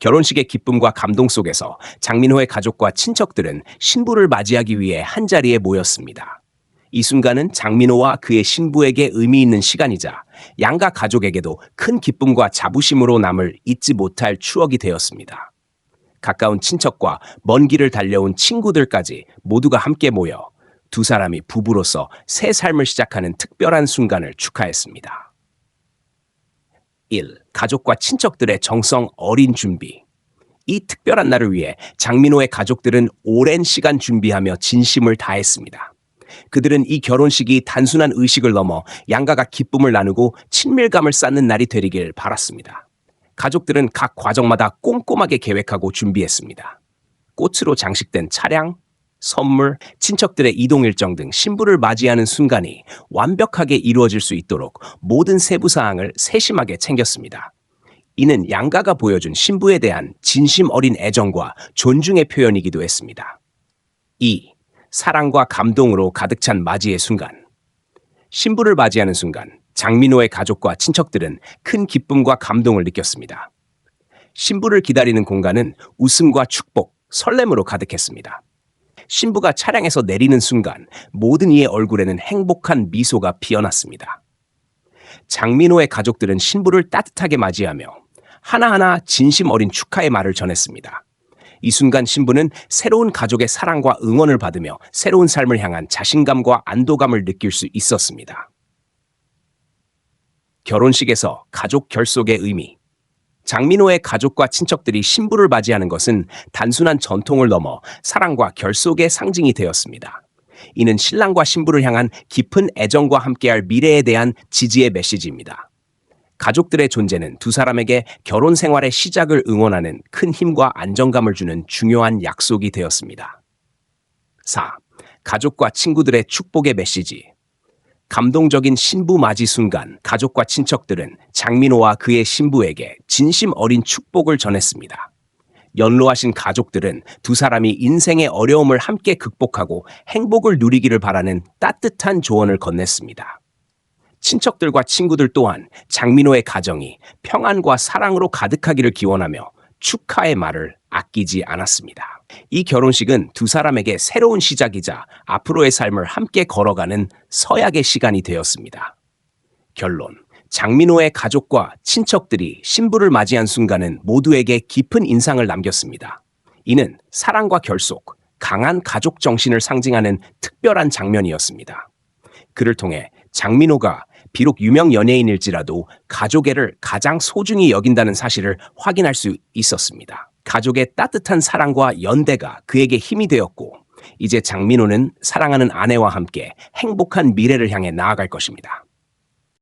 결혼식의 기쁨과 감동 속에서 장민호의 가족과 친척들은 신부를 맞이하기 위해 한자리에 모였습니다. 이 순간은 장민호와 그의 신부에게 의미 있는 시간이자 양가 가족에게도 큰 기쁨과 자부심으로 남을 잊지 못할 추억이 되었습니다. 가까운 친척과 먼 길을 달려온 친구들까지 모두가 함께 모여 두 사람이 부부로서 새 삶을 시작하는 특별한 순간을 축하했습니다. 1. 가족과 친척들의 정성 어린 준비. 이 특별한 날을 위해 장민호의 가족들은 오랜 시간 준비하며 진심을 다했습니다. 그들은 이 결혼식이 단순한 의식을 넘어 양가가 기쁨을 나누고 친밀감을 쌓는 날이 되리길 바랐습니다. 가족들은 각 과정마다 꼼꼼하게 계획하고 준비했습니다. 꽃으로 장식된 차량, 선물, 친척들의 이동 일정 등 신부를 맞이하는 순간이 완벽하게 이루어질 수 있도록 모든 세부 사항을 세심하게 챙겼습니다. 이는 양가가 보여준 신부에 대한 진심 어린 애정과 존중의 표현이기도 했습니다. 2. 사랑과 감동으로 가득 찬 맞이의 순간. 신부를 맞이하는 순간 장민호의 가족과 친척들은 큰 기쁨과 감동을 느꼈습니다. 신부를 기다리는 공간은 웃음과 축복, 설렘으로 가득했습니다. 신부가 차량에서 내리는 순간 모든 이의 얼굴에는 행복한 미소가 피어났습니다. 장민호의 가족들은 신부를 따뜻하게 맞이하며 하나하나 진심 어린 축하의 말을 전했습니다. 이 순간 신부는 새로운 가족의 사랑과 응원을 받으며 새로운 삶을 향한 자신감과 안도감을 느낄 수 있었습니다. 결혼식에서 가족 결속의 의미. 장민호의 가족과 친척들이 신부를 맞이하는 것은 단순한 전통을 넘어 사랑과 결속의 상징이 되었습니다. 이는 신랑과 신부를 향한 깊은 애정과 함께할 미래에 대한 지지의 메시지입니다. 가족들의 존재는 두 사람에게 결혼 생활의 시작을 응원하는 큰 힘과 안정감을 주는 중요한 약속이 되었습니다. 4. 가족과 친구들의 축복의 메시지. 감동적인 신부 맞이 순간 가족과 친척들은 장민호와 그의 신부에게 진심 어린 축복을 전했습니다. 연로하신 가족들은 두 사람이 인생의 어려움을 함께 극복하고 행복을 누리기를 바라는 따뜻한 조언을 건넸습니다. 친척들과 친구들 또한 장민호의 가정이 평안과 사랑으로 가득하기를 기원하며 축하의 말을 아끼지 않았습니다. 이 결혼식은 두 사람에게 새로운 시작이자 앞으로의 삶을 함께 걸어가는 서약의 시간이 되었습니다. 결론. 장민호의 가족과 친척들이 신부를 맞이한 순간은 모두에게 깊은 인상을 남겼습니다. 이는 사랑과 결속, 강한 가족 정신을 상징하는 특별한 장면이었습니다. 그를 통해 장민호가 비록 유명 연예인일지라도 가족애를 가장 소중히 여긴다는 사실을 확인할 수 있었습니다. 가족의 따뜻한 사랑과 연대가 그에게 힘이 되었고, 이제 장민호는 사랑하는 아내와 함께 행복한 미래를 향해 나아갈 것입니다.